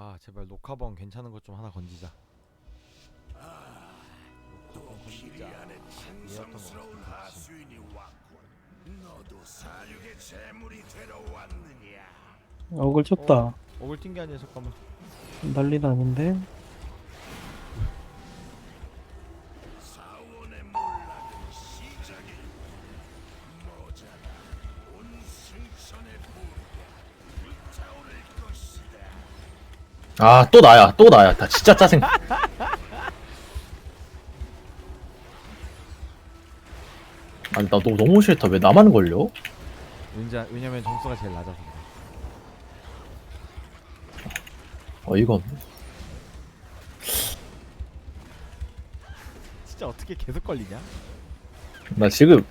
아 제발 녹화본 괜찮은 것 좀 하나 건지자. 충성스러운 같은데, 그치? 하수인이 왔군. 너도 사육의 재물이 되러 왔느냐? 억을 쳤다. 억을 튄게 아니야 잠깐만. 난리 나는데. 아 또 나야 또 나야 나 진짜 짜증 아니 나 너, 너무 싫다 왜 나만 걸려? 왠지 왜냐면 점수가 제일 낮아서 그래. 어 이건 진짜 어떻게 계속 걸리냐? 나 지금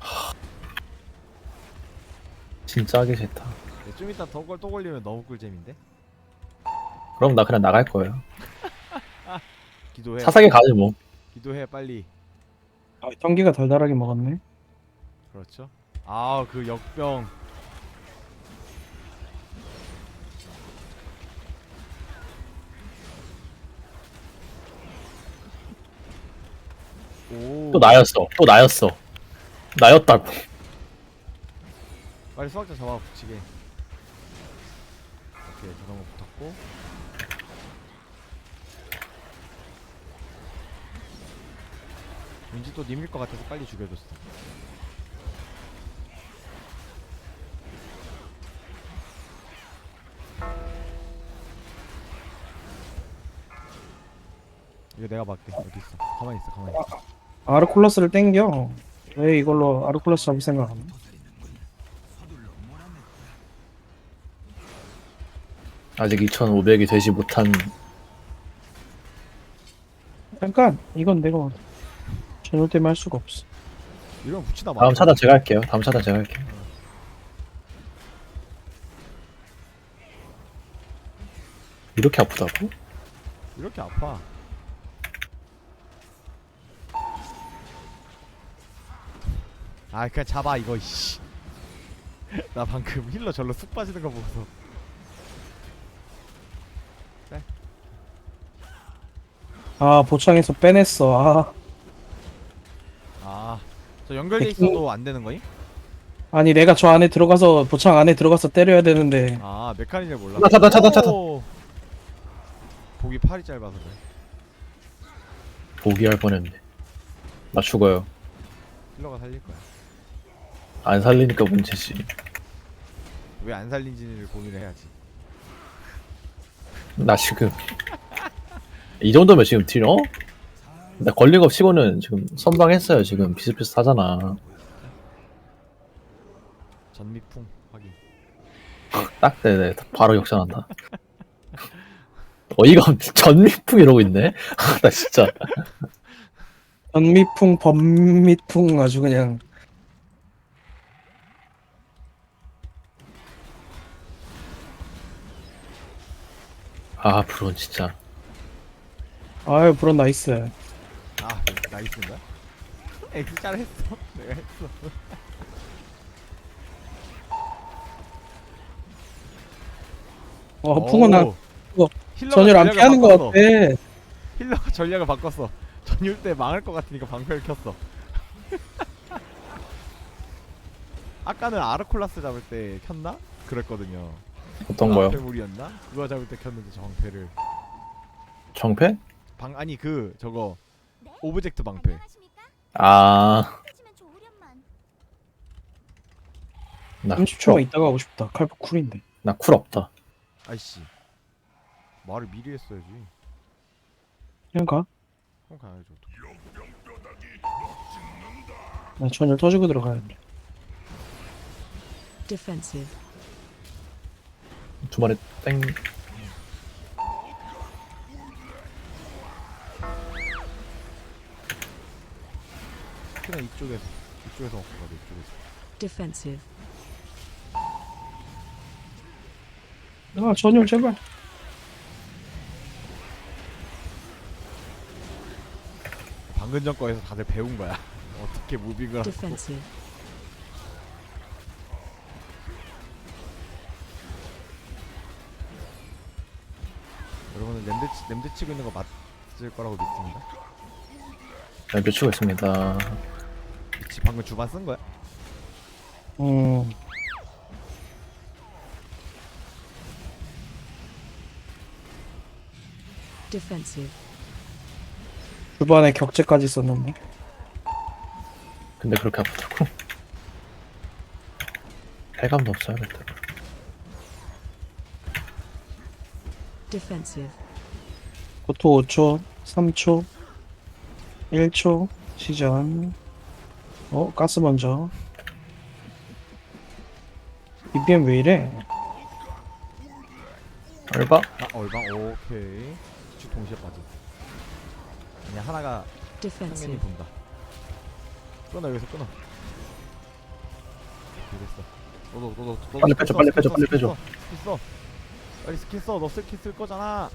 하... 진짜 하기 싫다 네, 좀 이따 더걸 또 걸리면 너무 꿀잼인데. 그럼 나 그냥 나갈 거예요 기도해. 사사기 가지 뭐 기도해 빨리. 아, 경기가 달달하게 먹었네. 그렇죠. 아 그 역병. 오. 또 나였어 또 나였어 나였다고 빨리 수학자 잡아 붙이게. 오케이 자동거 붙었고. 왠지 또 님일 것 같아서 빨리 죽여줬어. 이거 내가 막게 어디 있어? 가만히 있어, 가만히 있어. 아르콜라스를 땡겨. 왜 이걸로 아르콜라스 잡을 생각 안 해? 아직 2500이 되지 못한 잠깐, 이건 내가 때문에 할 수가 없어. 이러면 붙이다 말. 다음 차단 제가 할게요 다음 차단 제가 할게요 이렇게 아프다고? 이렇게 아파. 아, 그냥 잡아 이거 씨. 나 방금 힐러 절로 쑥 빠지는 거 보고서. 아, 보창에서 빼냈어. 아, 아, 저 연결돼 있어도 안 되는 거임? 아니 내가 저 안에 들어가서 보창 안에 들어가서 때려야 되는데 아, 메카니즘 몰라. 차단, 차단, 차단. 오! 보기 팔이 짧아서 그래. 포기할 뻔했네 나 죽어요 힐러가 살릴 거야. 안 살리니까 문제지 왜 안 살린지를 고민을 해야지. 나 지금 이 정도면 지금 딜 어? 나 걸린 거 치고는 지금 선방했어요. 지금 비슷비슷하잖아. 전미풍 확인. 딱 네네 바로 역전한다. 어이가 전미풍 이러고 있네? 나 진짜. 전미풍, 범미풍 아주 그냥. 아 브론 진짜 아유 브론 나이스. 아, 나이스인가? X 잘 했어. 내가 했어. 어, 풍은 나 오. 그거 힐러가 전율 안 전략을 피하는 것 바꿨어. 같아. 힐러가 전략을 바꿨어. 전율 때 망할 것 같으니까 방패를 켰어. 아까는 아르콜라스 잡을 때 켰나? 그랬거든요. 어떤 거요? 방패물이었나? 그거 잡을 때 켰는데 저 방패를 정패? 방 아니 그 저거 오브젝트 방패. 아 나 30초만 있다가 하고 싶다. 칼프 쿨인데. 나쿨 없다 아이씨 말을 미리 했어야지. 그냥 가. 그럼 가야죠. 또. 나 전열 터지고 들어가야 돼. defensive, 두 마리 땡 특히나 이쪽에서 이쪽에서 먹고 가자 이쪽에서. defensive, 아 전열 제발. 방금 전 거에서 다들 배운 거야. 어떻게 무빙을 하고 defensive, 여러분은 냄새 치- 냄새 치고 있는 거 맞을 거라고 믿습니다. 네, 놓치고 있습니다. 미치 방금 주반 쓴 거야? 음 defensive, 주반에 격제까지 썼는데 근데 그렇게 아프다고? 해감도 없어야겠다. defensive, 고토 5초 3초 1초 시전 어 가스 먼저 BPM 왜 이래 얼바? 아 얼방 오케이. 쭉 동시에 빠져. 아니 하나가 defensive, 본다. 끊어 여기서 끊어. 됐어. 너도 너도 너도 빨리 스킬 빼줘, 써, 빨리 빼줘, 써, 빨리 빼줘. 써, 스킬 써. 빨리 스킬 써. 너 스킬 쓸 거잖아.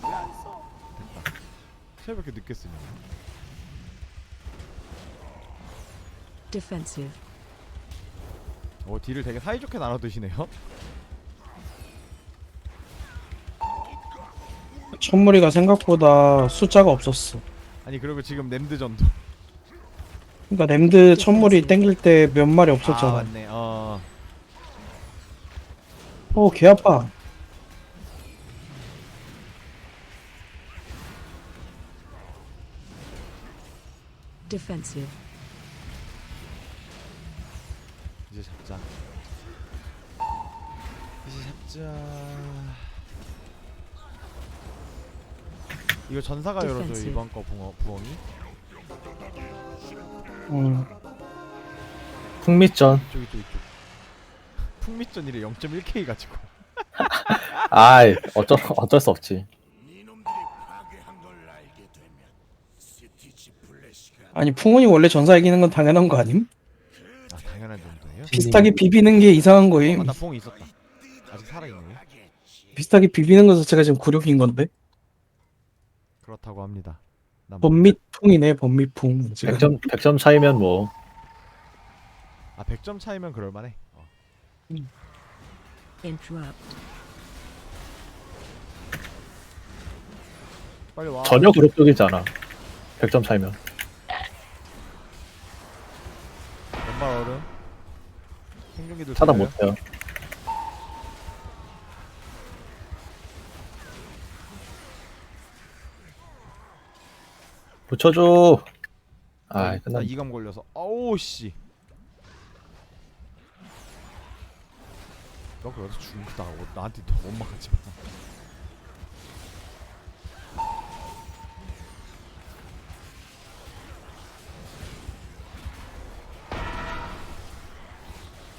됐다. 쟤왜 이렇게 늦게 쓰냐? Defensive, 어 딜을 되게 사이좋게 나눠 드시네요. 천무리가 생각보다 숫자가 없었어 아니 그리고 지금 냄드 전도. 그러니까 램드 천무리 땡길 때 몇 마리 아 없었잖아 맞네. 어. 어 개 아파 defensive, 잡자. 이제 잡자. 이거 전사가 열어줘 Defensive. 이번 거 붕어 부엉이. 음 풍미전. 이쪽 이쪽 이쪽. 풍미전이래 0.1k 가지고. 아이, 어쩔, 어쩔 수 없지. 아니 풍운이 원래 전사 이기는 건 당연한 거 아님? 비슷하게 비비는 게 이상한 거임 아나 부엉이 있었다. 아직 살아 있네. 비슷하게 비비는 것 자체가 지금 굴욕인 건데 그렇다고 합니다. 난 범밋풍 지금 100점, 100점 차이면 뭐, 아 100점 차이면 그럴만해. 어. interrupt, 빨리 와. 전혀 그룹적이지 않아. 100점 차이면. 생존기도 차단 들려요? 못해요. 붙여줘. 아이, 나 끝났네. 이감 걸려서 아우 씨. 너 그래서. 어, 나한테 더 원망하지 마.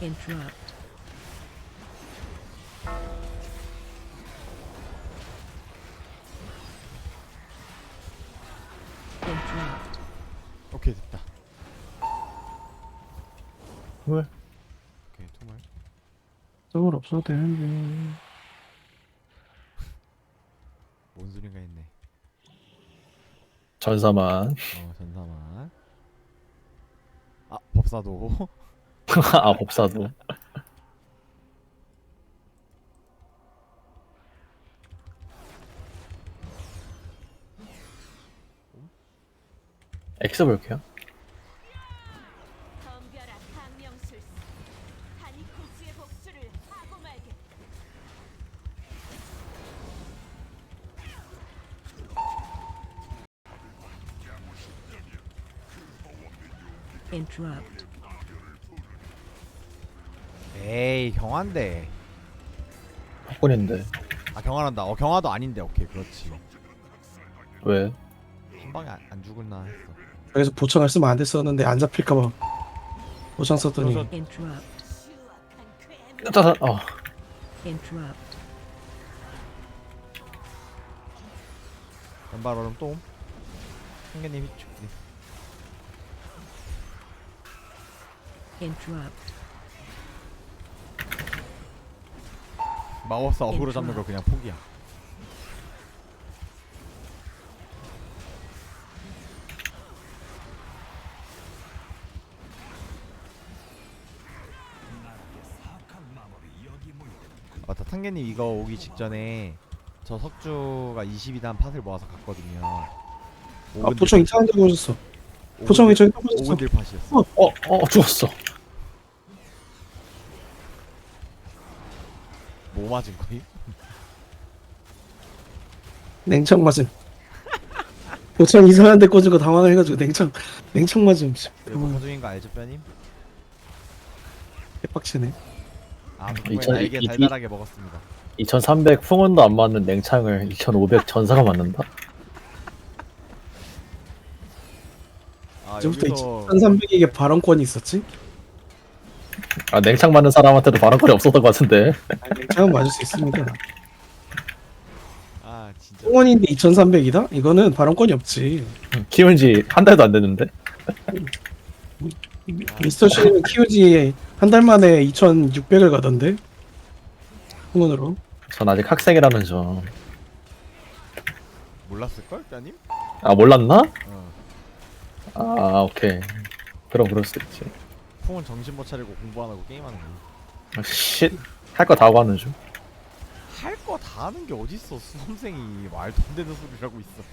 Interrupt, interrupt, 오케이 됐다. 왜? 오케이 투말. 서울 없어도 되는데 뭔 소린가 했네. 전사만. 어 전사만. 아 법사도. 아, 법사도. X 볼게요. 에이 경화인데. 학번인데. 아 경화란다. 어 경화도 아닌데. 오케이 그렇지. 왜? 한 방에 안, 안 죽을나 했어. 여기서 보청을 쓰면 안 됐었는데 안 잡힐까봐 보청 썼더니 그래서- interrupt, 짜잔, 어. interrupt, 왼발 얼음 또. 승계님 히축. interrupt, 마법사 어그로 잡는 거 그냥 포기야. 맞다 탕계님 이거 오기 직전에 저 석주가 22단 팟을 모아서 갔거든요. 아 보청 이상한 데 보셨어 보청이 저기 또 오근딜 팟이었어. 어, 어, 죽었어. 맞은 거임? 냉창 맞음 보청 이상한 데 꽂은 거 당황해가지고 냉창 냉창 맞음 이거 음, 허중인 거 알죠, 뼈님? 개빡치네 아, 이 그걸 저- 날개 이- 이- 달달하게 먹었습니다. 2300 풍운도 안 맞는 냉창을 2500 전사가 맞는다? 아, 이제부터 여기서 1300에게 발언권이 있었지? 아, 냉창 맞는 사람한테도 발언권이 없었던 것 같은데. 아, 냉창은 맞을 수 있습니다 아, 진짜 홍원인데 2300이다? 이거는 발언권이 없지 키운 지 한 달도 안 됐는데. 미스터 씨는 키우지 한 달 만에 2600을 가던데 홍원으로 전 아직 학생이라는 점. 몰랐을 걸, 뼈님? 아, 몰랐나? 어. 아, 오케이. 그럼 그럴 수도 있지. 풍은 정신 못 차리고 공부 안 하고 게임하는 거. 아, 쉿. 할거 다 하고 하는 중. 할거 다 하는 게 어딨어, 수험생이 말도 안 되는 소리를 하고 있어.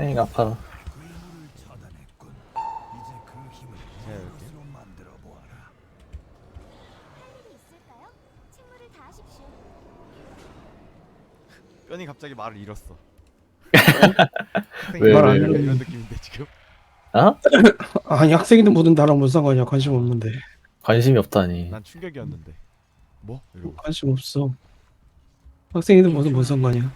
에이, 아파. 이렇게. 있을까요? 책무를 다하십시오. 뼈니 갑자기 말을 잃었어. 왜, 말 왜, 안. 이런 느낌인데 지금. 어? 아니 학생이든 뭐든 나랑 무슨 상관이야 관심 없는데 관심이 없다니. 난 충격이었는데. 뭐? 이러고. 관심 없어 학생이든 뭐든 뭔 상관이야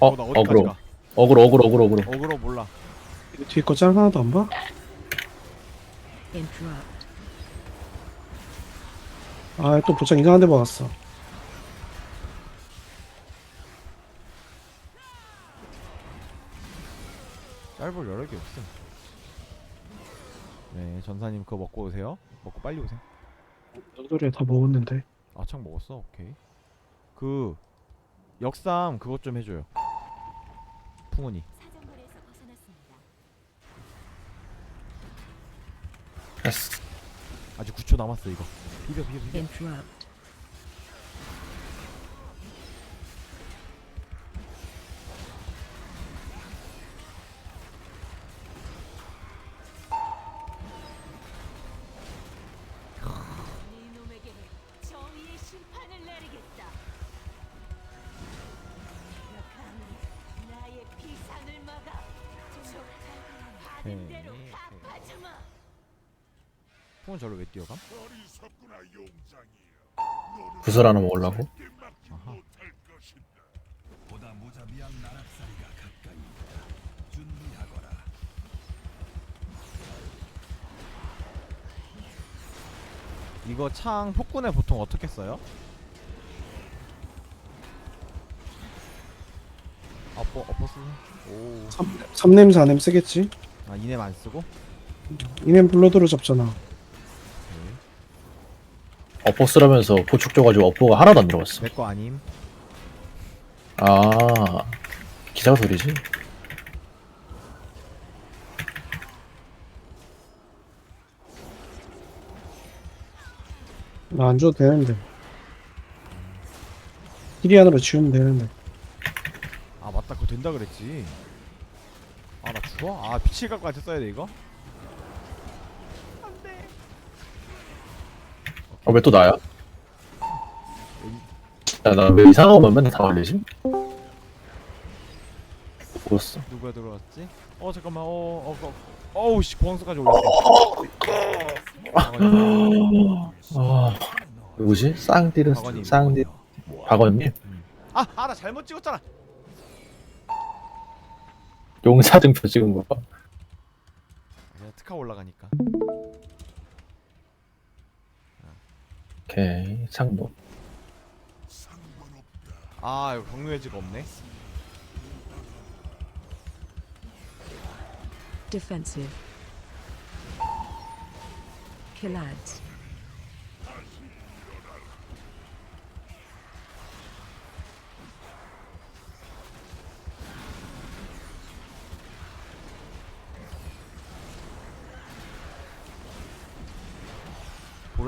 어, 나 어디까지 어그로. 가? 어그로, 어그로, 어그로, 어그로. 어그로 몰라. 뒤에 거 짤 하나도 안 봐? Interrupt. 아 또 보장 이상한 데 박았어 짤볼 여러 개 없음. 네, 전사님 그거 먹고 오세요. 먹고 빨리 오세요. 너들이 다 먹었는데 아 창 먹었어. 오케이. 그 역삼 그것 좀 해줘요. 풍은이. 사정거리에서 벗어났습니다. 됐어. 아직 9초 남았어 이거. 비벼 비벼 비벼. Interrupt. 네, 대로 네. 갚아주마. 저로 왜 뛰어감? 구슬 하나 먹으려고? 이거 창 폭군에 보통 어떻게 써요? 어퍼 어퍼 쓰네. 오. 3렘 4렘 쓰겠지? 아 이넴 안 쓰고? 이넨 블러드로 잡잖아 오케이. 어퍼 쓰라면서 보축 줘가지고 어퍼가 하나도 안 들어갔어. 내 거 아님. 아, 기사 소리지? 나 안 줘도 되는데 히리안으로 지우면 되는데 아 맞다 그거 된다 그랬지. 아 나 죽어? 아 피칠 갖고 같이 써야 돼 이거? 어, 왜또 나야? 야, 나 왜 이상한 거만 맨날 다 걸리지? 뭐였어? 누가 들어왔지? 어 잠깐만 어어 어, 어, 어우 씨 고항수까지 올렸어. 박원님. 아, 누구지? 쌍디르, 박원님. 쌍디, 박원님? 아, 아, 나 잘못 찍었잖아. 용사등표 찍은 거 봐. 그냥 특화 올라가니까. 오케이. 상관없다. 아, 이거 경로 해지가 없네. Defensive. Killads.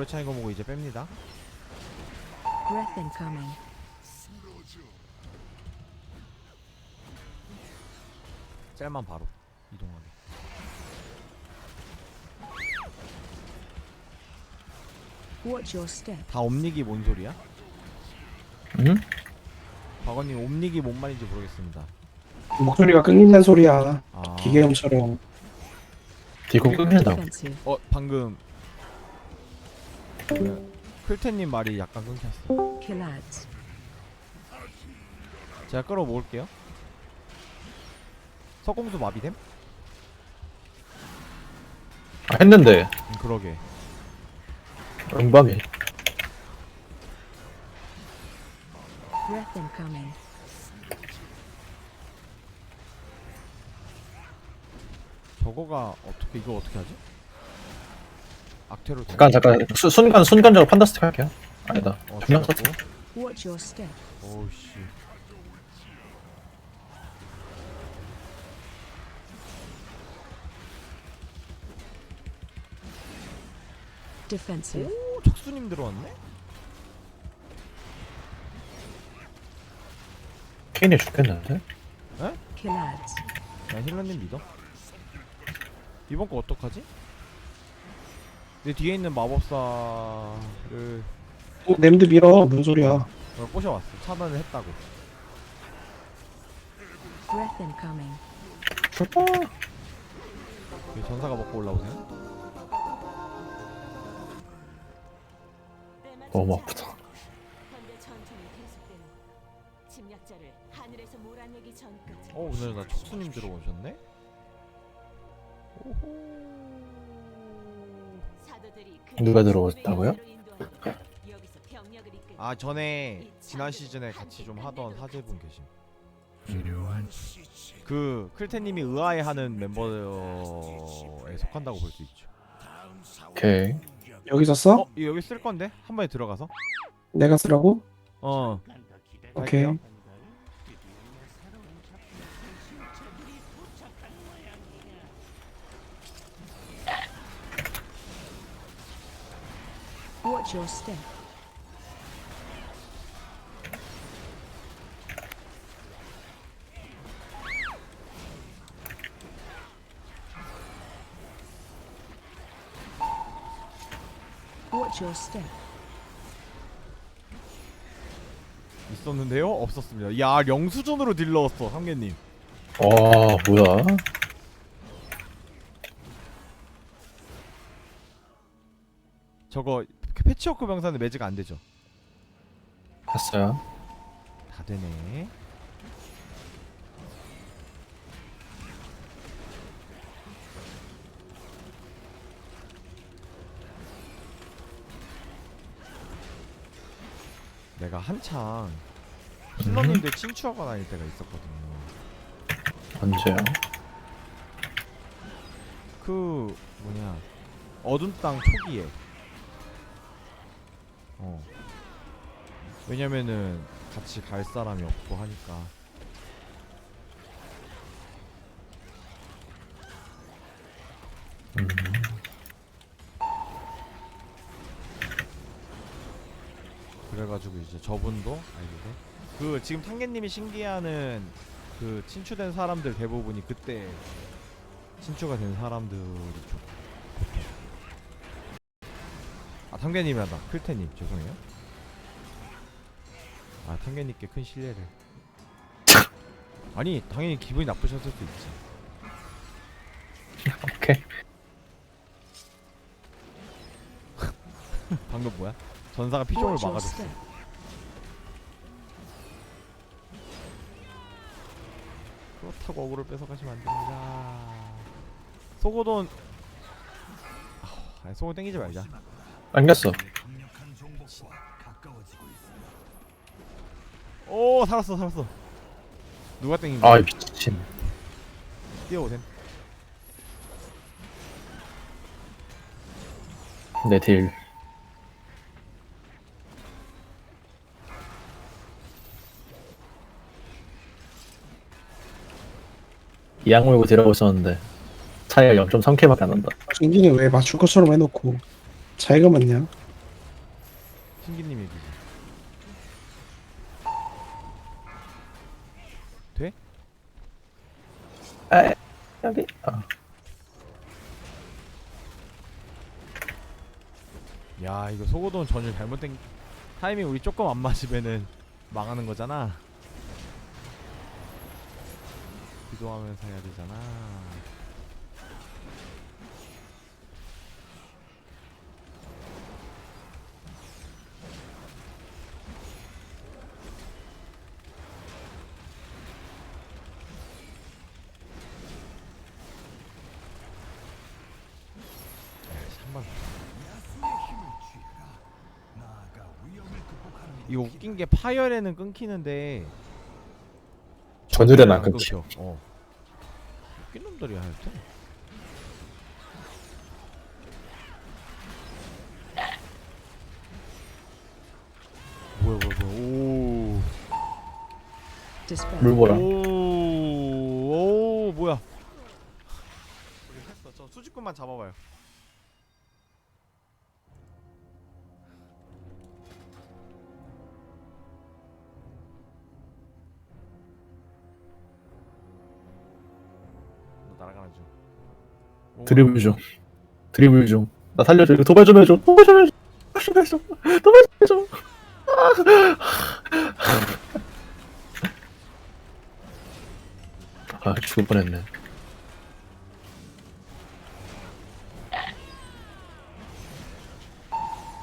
보려 차인 거 보고 이제 뺍니다. Breath incoming. 짤만 바로 이동하게. Watch your step. 다 옴닉이 뭔 소리야? 응? 박원님 옴닉이 뭔 말인지 모르겠습니다. 목소리가 끊긴다는 소리야. 아, 기계음처럼. 디코 끊긴다고. Defensive. 어 방금 그 클텐님 말이 약간 끊겼어. Kill ads. 제가 끌어모을게요. 서공수 마비됨? 아, 했는데 음, 그러게. Breath incoming. 저거가 어떻게 이거 어떻게 하지? 악태로 돼? 잠깐 잠깐 수, 순간 순간적으로 판다스틱 할게요. 아니다. 어, 중량 죽였고. 썼어. Watch your step. 오우씨. Defensive. 오 척수님 들어왔네? 케인이 죽겠는데? Ads. 나 힐러님 믿어. 이번 거 어떡하지? 내 뒤에 있는 마법사를 어, 냄드 밀어. 무슨 소리야. 어, 꼬셔왔어. 차단을 했다고. Breath incoming. 여기 전사가 먹고 올라오세요. 너무 아프다. 현대 전투는 계속되는 침략자를 하늘에서 몰아내기 전까지 어 오늘 나 척수님 들어오셨네? 오호. 사도들이 누가 들어왔다고요? 아 전에 지난 시즌에 같이 좀 하던 사제분 시치 그 클테님이 의아해하는 멤버에 속한다고 볼 수 있죠. 오케이. 여기서 써? 어 이거 여기 쓸 건데 한 번에 들어가서. 내가 쓰라고? 어. 오케이. 갈게요. Watch your step. Watch your step. 있었는데요? 없었습니다. 야 영수존으로 딜 넣었어 삼계님. 와 뭐야? 저거 패 치워크 병사는 매직 안 되죠? 했어요. 다 되네. 내가 한창 힐러님들 친추하고 다닐 때가 있었거든요. 언제요? 그 뭐냐 어둠 땅 초기에. 어. 왜냐면은 같이 갈 사람이 없고 하니까. 음. 그래가지고 이제 저분도 알게 돼. 그 지금 탕개님이 신기해하는 그 친추된 사람들 대부분이 그때 친추가 된 사람들이 좀. 아 탕개님이란다. 클테님 죄송해요. 아 탕개님께 큰 신뢰를. 아니 당연히 기분이 나쁘셨을 수 있지. 오케이. 방금 뭐야? 전사가 피종을 Watch your 막아줬어. step. 그렇다고 어그를 뺏어가시면 안 됩니다. 소고돈. 아, 소고 땡기지 말자. 당겼어. 있어 오 살았어 살았어. 누가 땡긴 아 거야? 미친. 뛰어오셈. 내 딜. 이악 물고 딜하고 있었는데 차이가 0.3K밖에 안 난다. 인진이 왜 맞출 것처럼 해놓고 차이가 많냐? 신기님 얘기지. 돼? 에 여기 아, 야 이거 소고동 전혀 잘못된 타이밍 우리 조금 안 맞으면은 망하는 거잖아. 기도하면서 해야 되잖아. 웃긴 게 파열에는 끊기는데 전율에는 안안 끊겨. 어. 웃긴 놈들이야 하여튼. 뭐야 뭐야 뭐야 오. Dispel. 물 보라 오, 오 뭐야? 우리 했어. 저 수직군만 잡아봐요. 드리블 좀 드리블 좀 나 살려줘. 이거 도발 좀 해줘. 도발 좀 해줘. 도발 좀 해줘. 도발 좀 해줘. 아 죽을 뻔했네.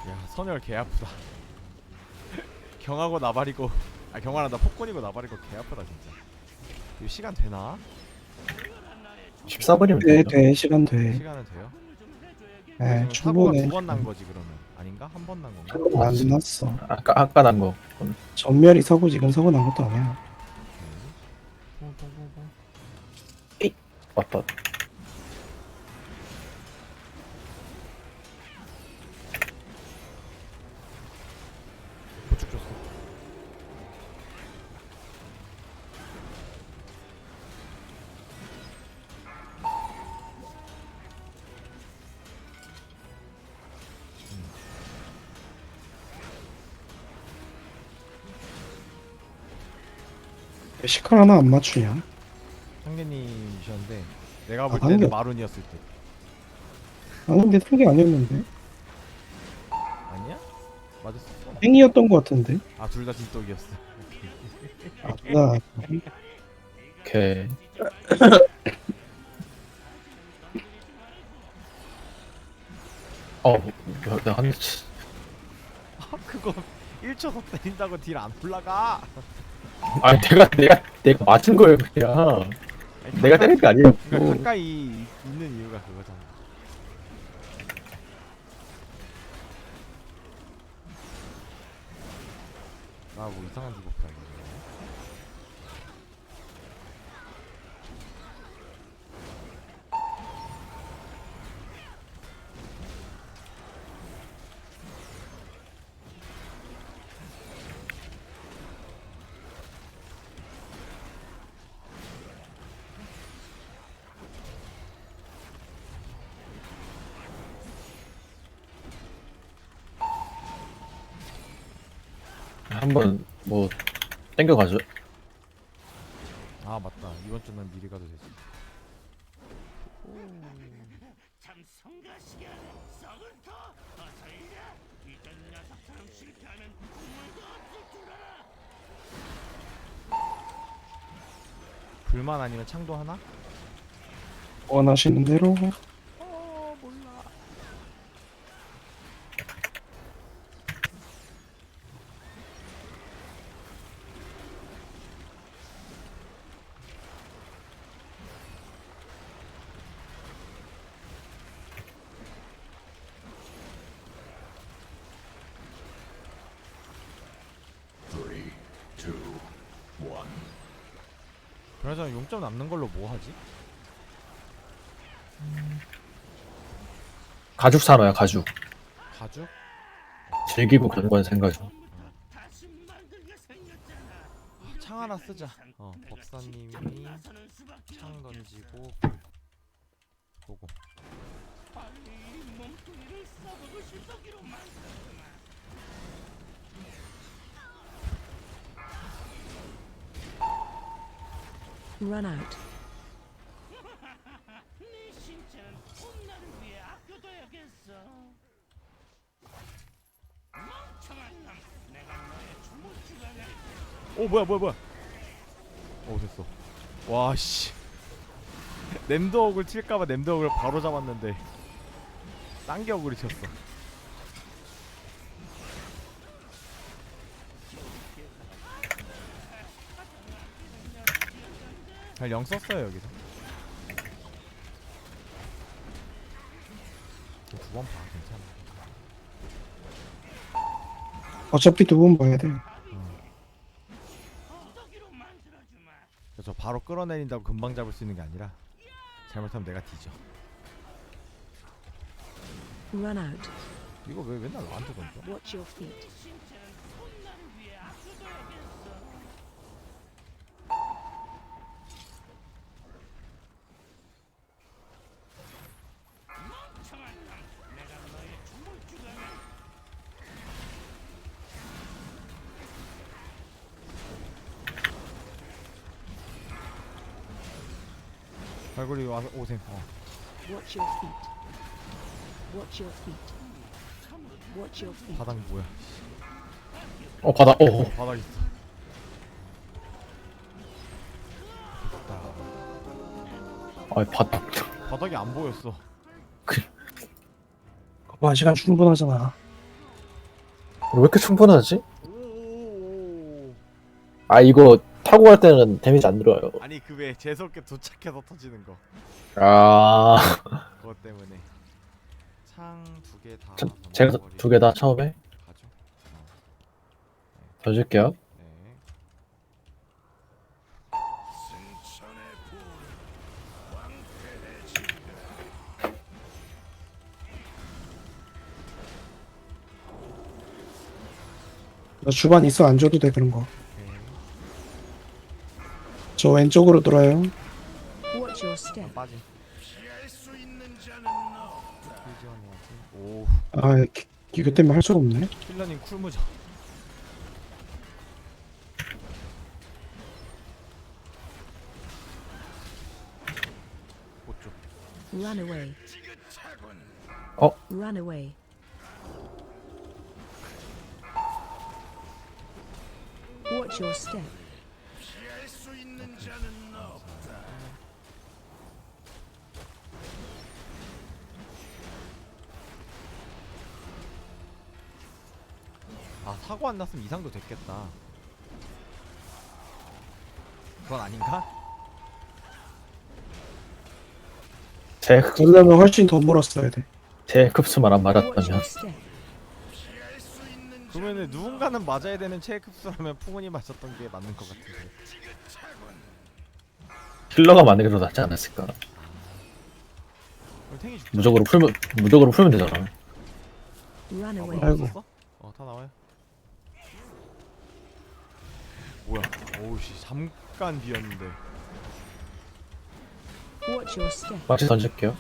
야 선열 개 아프다. 경하고 나발이고 아 경하나 나 폭군이고 나발이고 개 아프다 진짜. 이거 시간 되나? 14분이면 돼, 되죠 돼, 시간 돼. 시간은 돼요? 네, 사고가 충분해. 두번 난 거지 그러면 아닌가? 한 번 난 건가? 안 났어. 아까 아까 난 거 전멸이 사고 지금 사고 난 것도 아니야. 뽕뽕 뽕 뽕. 왔다 고축 시칼 하나 안 맞추냐? 상계님이셨는데 내가 볼 아, 때는 상계. 마룬이었을 때 아닌데 상계 아니었는데? 아니야? 맞았어. 행이었던 것 같은데? 아 둘 다 진떡이었어. 아, 나 오케이 어, 내가 한아 그거 1초 더 때린다고 딜 안 올라가. 아니 내가 내가 내가 맞은 거예요 그냥 아니, 내가 때린 게 아니에요 그러니까 가까이 있는 이유가 그거잖아. 아 뭐 이상한 디버프 아니야? 한번 뭐 땡겨 가죠. 아 맞다. 이번 주는 미리 가도 되지. 참 성가시게 썩을 터 어서 이래 이전 녀석처럼 실패하면 국물도 없을 줄 알아. 불만 아니면 창도 하나? 원하시는 대로 그나저나 용점 남는 걸로 뭐 하지? 가죽 산호야 가죽 가죽? 즐기고 다시 만들게 생겼잖아 아, 창 하나 쓰자. 어, 법사님이 창 던지고 보고. 빨리 이 몸뚱이를 써보고 싶어기로 만들 Run out. 오 뭐야 뭐야 뭐야. 오 됐어. 와씨. 냄드억을 칠까봐 냄드억을 바로 잡았는데. 딴게 억울이 쳤어 잘 영 썼어요 여기서 두번 봐 괜찮아 어차피 두 번 봐야 돼. 만들어주마. 저 바로 끌어내린다고 금방 잡을 수 있는 게 아니라 잘못하면 내가 뒤져 Run out. 이거 왜 맨날 나한테 던져? Watch your feet. 와서 오셈 어. Watch your feet. Watch your feet. Watch your feet. 바닥 뭐야 어 바다 오 어, 바닥 있어 됐다 아 바다 바닥이 안 보였어 와 시간 충분하잖아. 왜 이렇게 충분하지? 아 이거 타고 갈 때는 데미지 안 들어요. 아니 그 왜 재수없게 도착해서 터지는 거. 아. 그것 때문에. 창 두 개다 참, 제가 두 개 다 처음에? 가죠. 더 줄게요. 네 너 주반 있어? 안 줘도 돼 그런 거. 저 왼쪽으로 돌아요. Watch your step. 오아 기- 기교 때문에 할 수가 없네. 킬러님 쿨무죠 오쪽 Run away. 어? Run away. Watch your step. 사고 안 났으면 이상도 됐겠다 그건 아닌가? 제, 그러려면 훨씬 더 물었어야 돼. 제 급수만 안 Watch your 맞았다면 step. 그러면은 누군가는 맞아야 되는 체급수라면 풍운이 맞았던 게 맞는 것 같은데 힐러가 만약에 더 낫지 않았을까 그럼 탱이 죽자 무적으로 풀면 무적으로 풀면 되잖아 Run away. 아이고. 썼어? 어다 나와요 뭐야? 오우씨 잠깐 비었는데. Watch your step. 마치 던질게요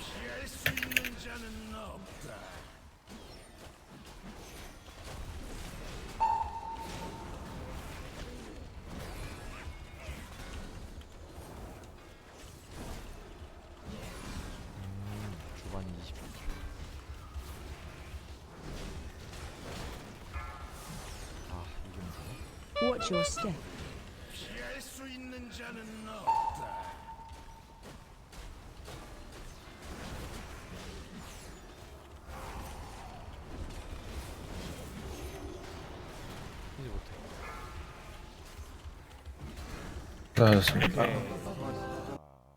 못해 네,